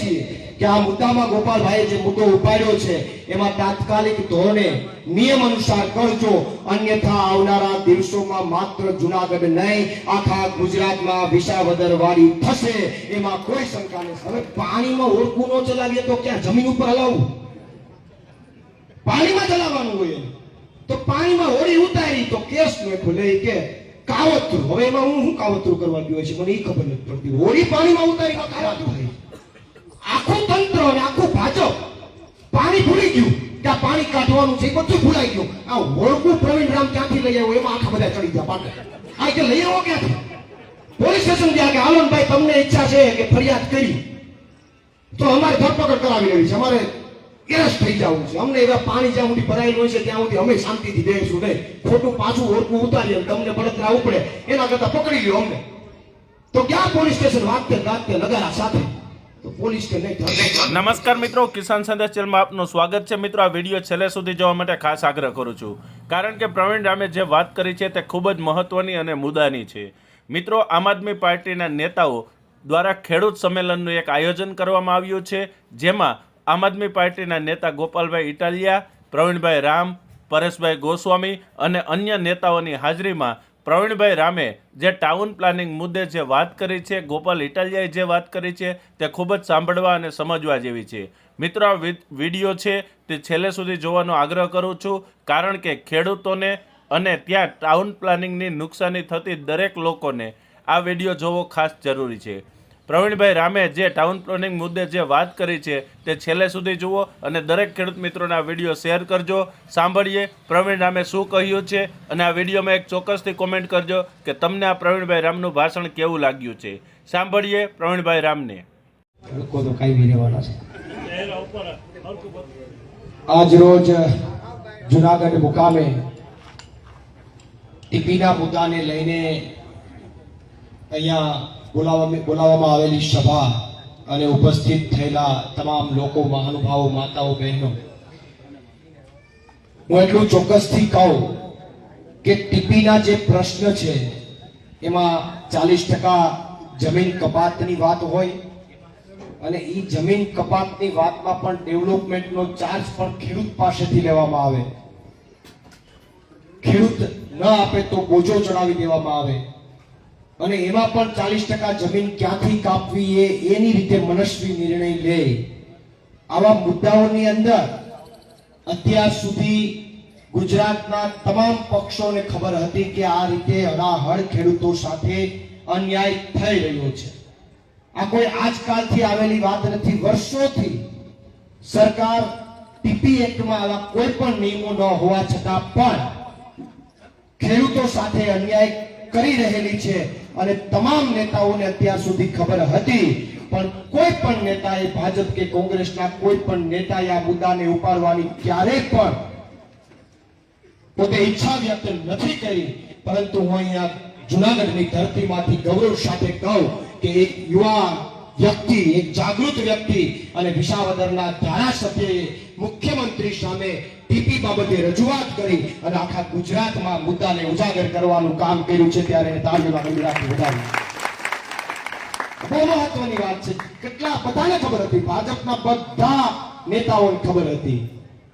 છીએ કે આ મુદ્દામાં ગોપાલભાઈએ જે મુદ્દો ઉપાડ્યો છે, એમાં તાત્કાલિક ધોરણે નિયમ અનુસાર કરજો. અન્યથા આવનારા દિવસોમાં માત્ર જુનાગઢ નહીં, આખા ગુજરાતમાં વિસાવદર વાળી થશે. એમાં કોઈ શંકા નહીં હવે પાણીમાં ઓળખું ન ચલાવીએ તો ક્યાં? જમીન ઉપર હલાવવું પાણીમાં ચલાવવાનું હોય. તો પાણીમાં હોડી ઉતારી, તો કેસ ને ખુલે કે કાવતરું. હવે એમાં હું શું કાવતરું કરવા ગયો છે? મને એ ખબર નથી પડતી. હોળી પાણીમાં ઉતારી કાવતરું. થાય. આખું તંત્ર અને આખું ભાજપ પાણી ભૂલી ગયું કે પાણી કાઢવાનું છે એ બધું ભૂલાઈ ગયું. આ હોળકું પ્રવીણ રામ ક્યાંથી લઈ આવ્યો એમાં આખા બધા ચડી ગયા પાટે આ કે લઈ આવો ક્યાંથી? પોલીસ સ્ટેશન ગયા કે હાલો ભાઈ તમને ઈચ્છા છે કે ફરિયાદ કરી, તો અમારે ધરપકડ કરાવી લેવી છે. અમારે એરેસ્ટ થઈ જવું છે. અમને એવા પાણી જ્યાં સુધી ભરાયેલું હોય છે, ત્યાં સુધી અમે શાંતિથી બેસું નહીં. ખોટું પાછું ઓળખું ઉતારીએ તમને બળતરા ઉપડે. એના કરતા પકડી લ્યો અમને. તો ક્યાં પોલીસ સ્ટેશન વાગતે ગાજતે નગારા સાથે? નમસ્કાર મિત્રો, કિસાન સંદેશ ચેનલમાં આપનું સ્વાગત છે. મિત્રો, આ વીડિયો છેલ્લે સુધી જોવા માટે ખાસ આગ્રહ કરું છું. કારણ કે પ્રવીણ રામે જે વાત કરી છે તે ખૂબ જ મહત્વની અને મુદ્દાની છે. મિત્રો, આમ આદમી પાર્ટીના નેતાઓ દ્વારા ખેડૂત સંમેલનનું એક આયોજન કરવામાં આવ્યું છે, જેમાં આમ આદમી પાર્ટીના નેતા ગોપાલભાઈ ઇટાલિયા, પ્રવીણભાઈ રામ, પરેશભાઈ ગોસ્વામી અને અન્ય નેતાઓની હાજરીમાં પ્રવીણભાઈ રામે જે ટાઉન પ્લાનિંગ મુદ્દે જે વાત કરી છે, ગોપાલ ઇટાલિયાએ જે વાત કરી છે, તે ખૂબ જ સાંભળવા અને સમજવા જેવી છે. મિત્રો, આ વીડિયો છે તે છેલ્લે સુધી જોવાનો આગ્રહ કરું છું, કારણ કે ખેડૂતોને અને ત્યાં ટાઉન પ્લાનિંગની નુકસાની થતી દરેક લોકોને આ વીડિયો જોવો ખાસ જરૂરી છે. પ્રવીણભાઈ રામે જે ટાઉન પ્લાનિંગ મુદ્દે જે વાત કરી છે તે છેલ્લે સુધી જુઓ અને દરેક ખેડૂત મિત્રોને વીડિયો શેર કરજો. સાંભળીએ પ્રવીણ રામે શું કહ્યું છે અને આ વિડીયોમાં એક ચોક્કસથી કોમેન્ટ કરજો કે તમને આ પ્રવીણભાઈ રામનું ભાષણ કેવું લાગ્યું છે. સાંભળીએ પ્રવીણભાઈ રામને. લોકો તો જુનાગઢ મુકામે ટીપીના મુદ્દાને લઈને અહીંયા બોલાવવામાં આવેલી સભા અને ઉપસ્થિત થયેલા તમામ લોકો, મહાનુભાવો, માતાઓ, બહેનો. હું એટલું ચોક્કસથી કહું કે ટીપીના જે પ્રશ્ન છે, એમાં ચાલીસ ટકા જમીન કપાતની વાત હોય અને એ જમીન કપાતની વાતમાં પણ ડેવલપમેન્ટનો ચાર્જ પણ ખેડૂત પાસેથી લેવામાં આવે. ખેડૂત ન આપે તો બોજો ચડાવી દેવામાં આવે. અને એમાં પણ ચાલીસ ટકા જમીન ક્યાંથી કાપવી એ એની રીતે મનસ્વી નિર્ણય લે. આવા મુદ્દાઓની અંદર અત્યાર સુધી ગુજરાતના તમામ પક્ષોને ખબર હતી કે આ રીતે હડાહડ ખેડૂતો સાથે અન્યાય થઈ રહ્યો છે. આ કોઈ આજકાલથી આવેલી વાત નથી. વર્ષોથી સરકાર ટીપી એક્ટમાં આવા કોઈ પણ નિયમો ન હોવા છતાં પણ ખેડૂતો સાથે અન્યાય કરી રહેલી છે. અને તમામ નેતાઓને અત્યાર સુધી ખબર હતી, પણ કોઈ પણ નેતાએ ભાજપ કે કોંગ્રેસના કોઈ પણ નેતાએ આ મુદ્દાને ઉપાડવાની ક્યારેય પણ પોતે ઈચ્છા વ્યક્ત નથી કરી. પરંતુ હું અહીંયા જુનાગઢની ધરતીમાંથી ગૌરવ સાથે કહું કે એક યુવા વ્યક્તિ, એક જાગૃત વ્યક્તિ અને વિસાવદરના ધારાસભ્યએ મુખ્યમંત્રી સામે ટીપી બાબતે રજૂઆત કરી અને આખા ગુજરાતમાં મુદ્દાને ઉજાગર કરવાનું કામ કર્યું છે ત્યારે તાજેવા ગણગડાટથી વધાવી બહુ મહત્વની વાત છે. કેટલા બધાને ખબર હતી? ભાજપના બધા નેતાઓને ખબર હતી.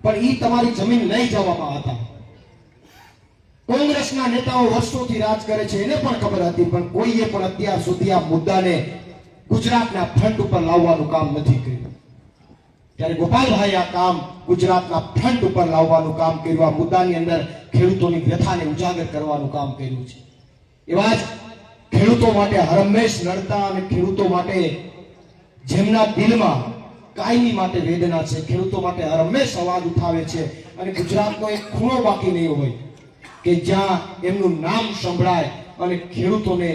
પણ ઈ તમારી જમીન લઈ જવામાં હતા કોંગ્રેસના નેતાઓ વર્ષોથી રાજ કરે છે, એને પણ ખબર હતી, પણ કોઈએ પણ અત્યાર સુધી આ મુદ્દાને ગુજરાતના ફ્રન્ટ ઉપર લાવવાનું કામ નથી કર્યું. ત્યારે ગોપાલભાઈ આ કામ ગુજરાતના ફ્રન્ટ ઉપર લાવવાનું કામ કર્યું. આ મુદ્દાની અંદર ખેડૂતોની વ્યથાને ઉજાગર કરવાનું કામ કર્યું છે. એવા જ ખેડૂતો માટે હરમેશ લડતા અને ખેડૂતો માટે જેમના દિલમાં કાયમી માટે વેદના છે, ખેડૂતો માટે હરમેશ અવાજ ઉઠાવે છે અને ગુજરાતનો એક ખૂણો બાકી નહીં હોય કે જ્યાં એમનું નામ સંભળાય અને ખેડૂતોને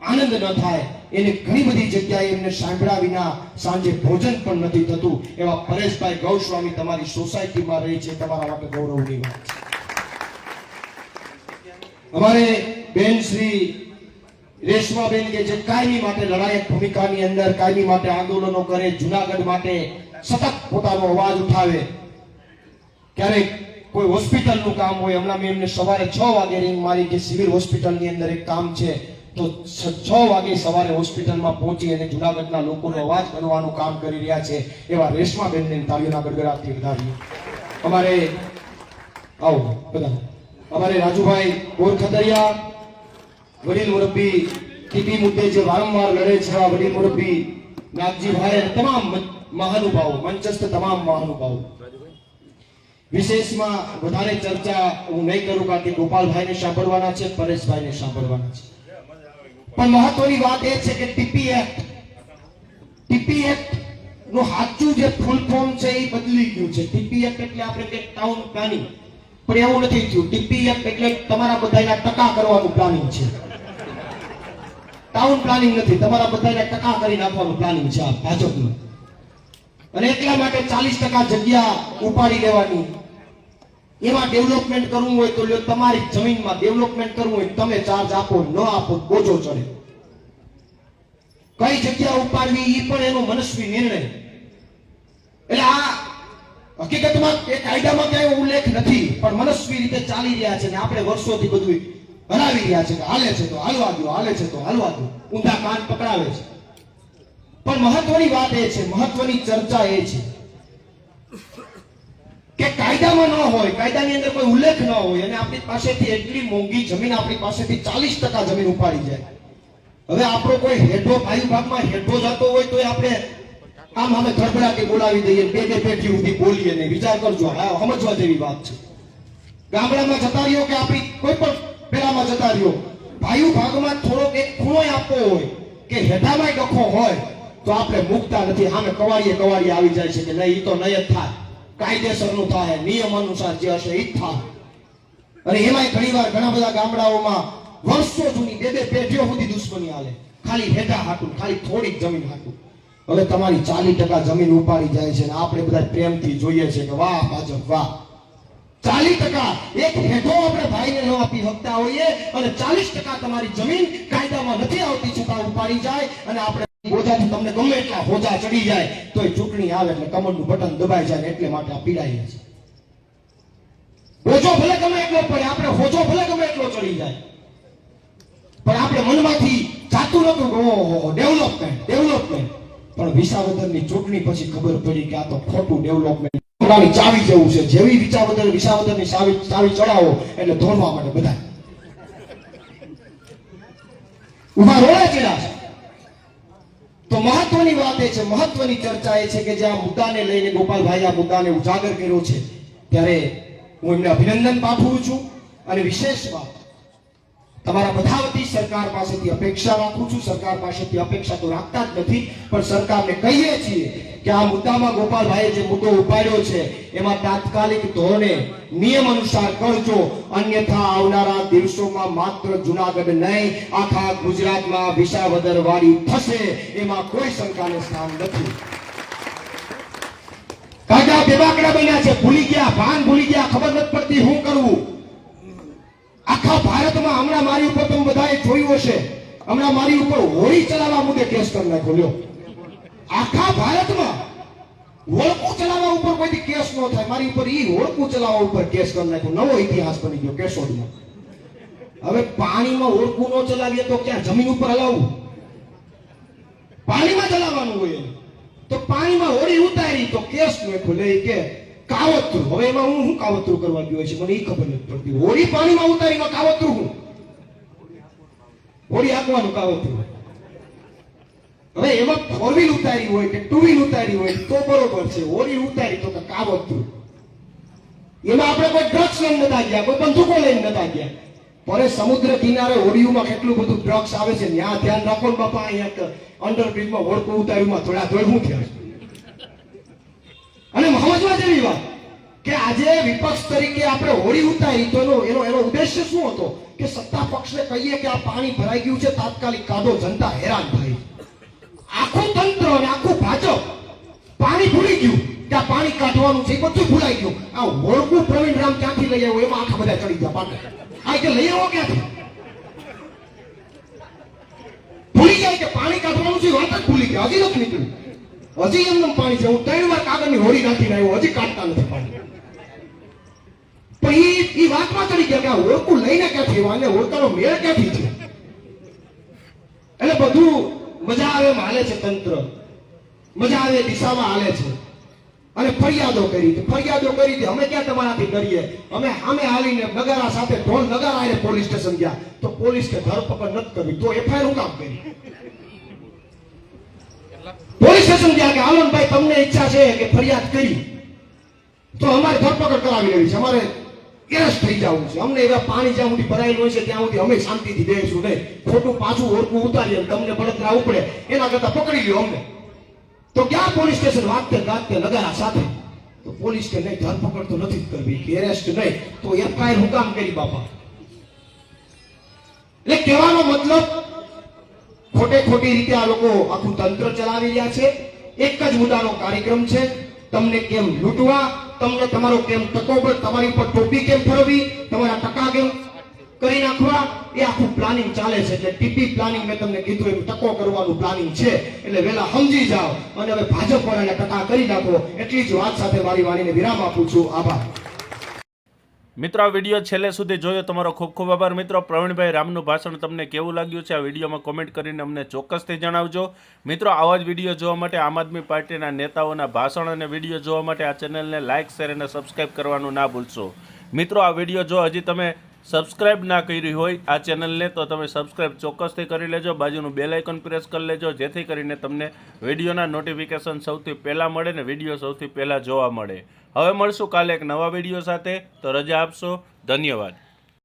આનંદ ન થાય એને ઘણી બધી જગ્યાએ એમને સાંભળ્યા વિના સાંજે ભોજન પણ નથી થતું. એવા પરેશભાઈ ગૌસ્વામી તમારી સોસાયટીમાં રહે છે, તમારા માટે ગૌરવની વાત અમારે બેન શ્રી રેશમાબેન કે જે કાયમી માટે લડાયક ભૂમિકાની અંદર, કાયમી માટે આંદોલનો કરે, જુનાગઢ માટે સતત પોતાનો અવાજ ઉઠાવે. ક્યારેક કોઈ હોસ્પિટલનું કામ હોય, હમણાં મેં એમને સવારે છ વાગે રિંગ મારી કે સિવિલ હોસ્પિટલની અંદર એક કામ છે. તો છ વાગે સવારે હોસ્પિટલમાં પહોંચી અને જુનાગઢના લોકોનો અવાજ કરવાનું કામ કરી રહ્યા છે, એવા રેશમાબેનને તાળીઓના ગડગડાટથી વધાવીએ અમારે આવો, બધા. અમારે રાજુભાઈ ગોરખદરિયા વડીલ મુરબ્બી ટીપી મુદ્દે જે વારંવાર લડે છે, આ વડીલ મુરબ્બી નાગજીભાઈ તમામ મહાનુભાવો, મંચસ્થ તમામ મહાનુભાવો. વિશેષમાં વધારે ચર્ચા હું નહીં કરું, કારણ કે ગોપાલભાઈને સાંભળવાના છે, પરેશભાઈને સાંભળવાના છે. પણ મહત્વની વાત એ છે કે ટીપી એક્ટ ટીપી એક્ટનું સાચું જે ફૂલ ફોર્મ છે એ બદલી ગયું છે. ટીપી એક્ટ એટલે આપણે કે ટાઉન પ્લાનિંગ પણ એવું નથી થયું. ટીપી એક્ટ એટલે તમારા બધાના ટકા કરવાનું પ્લાનિંગ છે. ટાઉન પ્લાનિંગ નથી. તમારા બધાને ટકા કરી નાખવાનું પ્લાનિંગ છે આ ભાજપનું. અને એટલા માટે ચાલીસ ટકા જગ્યા ઉપાડી લેવાની. એમાં ડેવલપમેન્ટ કરવું હોય તો લ્યો, તમારી જમીનમાં ડેવલપમેન્ટ કરવું હોય, તમે ચાર્જ આપો, ન આપો બોજો ચડે. કઈ જગ્યા ઉપાડવી એ પણ એનો મનસ્વી નિર્ણય. એટલે આ હકીકતમાં એ કાયદામાં ક્યાંય ઉલ્લેખ નથી, પણ મનસ્વી રીતે ચાલી રહ્યા છે ને આપણે વર્ષોથી બધું હરાવી રહ્યા છે કે હાલે છે તો હાલવા દો, હાલે છે તો હાલવા દો. ઊંધા કાન પકડાવે છે. પણ મહત્વની વાત એ છે, મહત્વની ચર્ચા એ છે. કે કાયદામાં ન હોય, કાયદાની અંદર કોઈ ઉલ્લેખ ન હોય અને આપણી પાસેથી એટલી મોંઘી જમીન આપણી પાસેથી ચાલીસ ટકા જમીન ઉપાડી જાય. હવે આપણો કોઈ હેઠો ભાઈ ભાગમાં હેઠો જતો હોય તો આપણે આમ અમે ખડબડાટી બોલાવી દઈએ, બે બે પેઢી સુધી બોલીએ ને વિચાર કરજો, હા, સમજવા જેવી વાત છે. ગામડામાં જતા રહ્યો કે આપણી કોઈ પણ પેલામાં જતા રહ્યો? ભાઈ ભાગમાં થોડોક એક ખૂણો આપવો હોય કે હેઠામાં ડખો હોય તો આપણે મૂકતા નથી. સામે કવાડીએ કવાડીએ આવી જાય છે કે નહીં એ તો નહીં જ થાય. કાયદેસરનું થાય, નિયમ અનુસાર જે હશે જ થાય. અને એમાંય ઘણીવાર ઘણા બધા ગામડાઓમાં વર્ષો જૂની બે બે પેઢીઓ સુધી દુશ્મની હાલે. ખાલી હેઠા હાટું, ખાલી થોડીક જમીન હાટું. હવે તમારી ચાલીસ ટકા જમીન ઉપાડી જાય છે આપણે બધા પ્રેમથી જોઈએ છે કે વાહ, ભાજપ, વાહ. ચાલીસ ટકા એક હેઠો આપણે ભાઈને ન આપી શકતા હોઈએ અને ચાલીસ ટકા તમારી જમીન કાયદામાં નથી આવતી છતાં ઉપાડી જાય અને આપણે બોજાથી તમને ગમે એટલા હોજા ચડી જાય તો એ ચૂંટણી આવે એટલે કમરનું બટન દબાઈ જાય એટલે માટે આ પીડાઈએ છે હોજો ભલે ગમે એટલો પડે, આપણે હોજો ભલે ગમે એટલો ચડી જાય. પણ આપણે મનમાંથી જાતું નતું ડેવલપમેન્ટ ડેવલપમેન્ટ. પણ વિસાવદરની ચૂંટણી પછી ખબર પડી કે આ તો ખોટું ડેવલપમેન્ટ. ચાવી જેવું છે, જેવી વિસાવદર, વિસાવદરની ચાવી ચાવી ચડાવો એટલે ધોરવા માટે બધા ઊભા રોડે ચડ્યા છે. તો મહત્વની વાત એ છે, મહત્વની ચર્ચા એ છે કે જે આ મુદ્દાને લઈને ગોપાલભાઈ આ મુદ્દાને ઉજાગર કર્યો છે. ત્યારે હું એમને અભિનંદન પાઠવું છું અને વિશેષ વાત તમારા બધા વતી સરકાર પાસેથી અપેક્ષા રાખું છું. સરકાર પાસેથી અપેક્ષા તો રાખતા જ નથી, પણ સરકારને કહીએ છીએ કે આ મુદ્દામાં ગોપાલભાઈએ જે મુદ્દો ઉપાડ્યો છે, એમાં તાત્કાલિક ધોરણે નિયમ અનુસાર કરજો. અન્યથા આવનારા દિવસોમાં માત્ર જુનાગઢ નહીં, આખા ગુજરાતમાં વિસાવદર વાળી થશે. એમાં કોઈ શંકાને સ્થાન નથી. કાયદા બેબાકડા બન્યા છે. ભૂલી ગયા, ભાન ભૂલી ગયા. ખબર નથી પડતી શું કરવું આખા ભારતમાં હમણાં મારી ઉપર તમે બધાએ જોયું હશે. હમણાં મારી ઉપર હોળી ચલાવવા મુદ્દે કેસ કરી નાખ્યો, લ્યો. આખા ભારતમાં હોળકું ચલાવવા ઉપર કોઈ કેસ ન થાય. મારી ઉપર ઈ હોળકું ચલાવવા ઉપર કેસ કરી નાખ્યો. નવો ઇતિહાસ બની ગયો કેશોદનો હવે પાણીમાં હોળકું ન ચલાવીએ તો ક્યાં જમીન ઉપર હલાવવું પાણીમાં ચલાવવાનું હોય તો પાણીમાં હોળી ઉતારી તો કેસ નો ખુલે કે કાવતરું. હવે એમાં હું શું કાવતરું કરવા ગયો છે? મને એ ખબર નથી પડતી. હોળી પાણીમાં ઉતારીમાં કાવતરું હું? હોળી આંકવાનું કાવતરું. હવે એમાં ફોર વ્હીલ ઉતારી હોય કે ટુ વ્હીલ ઉતારી હોય તો બરોબર છે. હોળી ઉતારી તો કાવતરું. એમાં આપણે કોઈ ડ્રગ્સ લઈને નતા ગયા, કોઈ બંદૂકો લઈને નતા ગયા. પણ સમુદ્ર કિનારે હોડીઓમાં કેટલું બધું ડ્રગ્સ આવે છે ત્યાં ધ્યાન રાખો બાપા, અહીંયા અંડરબ્રિજમાં હોડકું ઉતાર્યુંમાં થોડા ધોળ શું થયા અને સમજવા જેવી વાત. કે આજે વિપક્ષ તરીકે આપણે હોળી ઉતારી, તો એનો એનો ઉદ્દેશ્ય શું હતો? કે સત્તા પક્ષને કહીએ કે આ પાણી ભરાઈ ગયું છે, તાત્કાલિક કાઢો જનતા હેરાન થઈ આખું તંત્ર અને આખું ભાજપ પાણી ભૂલી ગયું કે આ પાણી કાઢવાનું છે બધું ભૂલાઈ ગયું. આ હોળકું પ્રવીણ રામ ક્યાંથી લઈ આવ્યો? એમાં આખા બધા ચડી ગયા પાટે આ કે લઈ આવો ક્યાંથી? ભૂલી જાય કે પાણી કાઢવાનું છે વાત જ ભૂલી ગયા. હજી નથી નીકળ્યું. હજી એમનું પાણી છે. હું ત્રણ વાર કાગળની હોળી નાખીને આવ્યો. હજી કાઢતા નથી પાણી. પણ ઈ વાતમાં ચડી ગયા કે આ હોળકું લઈને ક્યાંથી અને હોળકાનો મેળ ક્યાંથી છે? એટલે બધું મજા આવે એમ હાલે છે તંત્ર. મજા આવે એ દિશામાં હાલે છે. અને ફરિયાદો કરી. ફરિયાદો કરી હતી અમે ક્યાં તમારાથી કરીએ અમે સામે હાલીને નગારા સાથે ઢોલ નગારા પોલીસ સ્ટેશન ગયા. તો પોલીસ કે ધરપકડ નથી કરવી તો એફઆઈઆર હું કામ કરી? પોલીસ સ્ટેશન કે આનંદભાઈ તમને ઈચ્છા છે કે ફરિયાદ કરી, તો અમારે ધરપકડ કરાવી લેવી છે. અમારે એરેસ્ટ થઈ જવું છે. અમને એવા પાણી જ્યાં સુધી ભરાયેલું હોય છે, ત્યાં સુધી અમે શાંતિથી બેસીશું નહીં. ખોટું પાછું ઓળખું ઉતારીએ તમને બળતરા ઉપડે, એના કરતા પકડી લ્યો અમને. તો ક્યાં પોલીસ સ્ટેશન વાગતે ગાગતે નગારા સાથે? તો પોલીસ કે નહીં, ધરપકડ તો નથી કરવી, કે એરેસ્ટ નહીં. તો એફઆઈઆર હું કરી બાપા? એટલે કહેવાનો મતલબ ખોટે ખોટી રીતે આ લોકો આખું તંત્ર ચલાવી રહ્યા છે. એક જ મુદ્દાનો કાર્યક્રમ છે. તમને કેમ લૂંટવા? તમને તમારો કેમ ટકો પર તમારી પર ટોપી કેમ ફરવી તમારા ટકા કેમ કરી નાખવા? એ આખું પ્લાનિંગ ચાલે છે. એટલે ટીપી પ્લાનિંગ મેં તમને કીધું એમ ટકો કરવાનું પ્લાનિંગ છે. એટલે વેલા સમજી જાઓ. અને હવે ભાજપ વાળાને ટકા કરી નાખો. એટલી જ વાત સાથે મારી વાણીને વિરામ આપું છું. આભાર. મિત્રો, આ વીડિયો છેલ્લે સુધી જોયો તમારો ખૂબ ખૂબ આભાર. મિત્રો, પ્રવીણભાઈ રામનું ભાષણ તમને કેવું લાગ્યું છે? આ વિડીયોમાં કોમેન્ટ કરીને અમને ચોક્કસથી જણાવજો. મિત્રો, આવા જ વીડિયો જોવા માટે આમ આદમી પાર્ટીના નેતાઓના ભાષણ અને વીડિયો જોવા માટે આ ચેનલને લાઇક શેર અને સબસ્ક્રાઇબ કરવાનું ના ભૂલશો. મિત્રો, આ વીડિયો જો હજી તમે સબસ્ક્રાઇબ ના કરી હોય આ ચેનલને, તો તમે સબસ્ક્રાઇબ ચોક્કસથી કરી લેજો. બાજુનું બેલ આઇકન પ્રેસ કરી લેજો, જેથી કરીને તમને વિડીયોના નોટિફિકેશન સૌથી પહેલાં મળે ને વીડિયો સૌથી પહેલાં જોવા મળે. હવે મળશું કાલે એક નવા વીડિયો સાથે. તો રજા આપશો. ધન્યવાદ.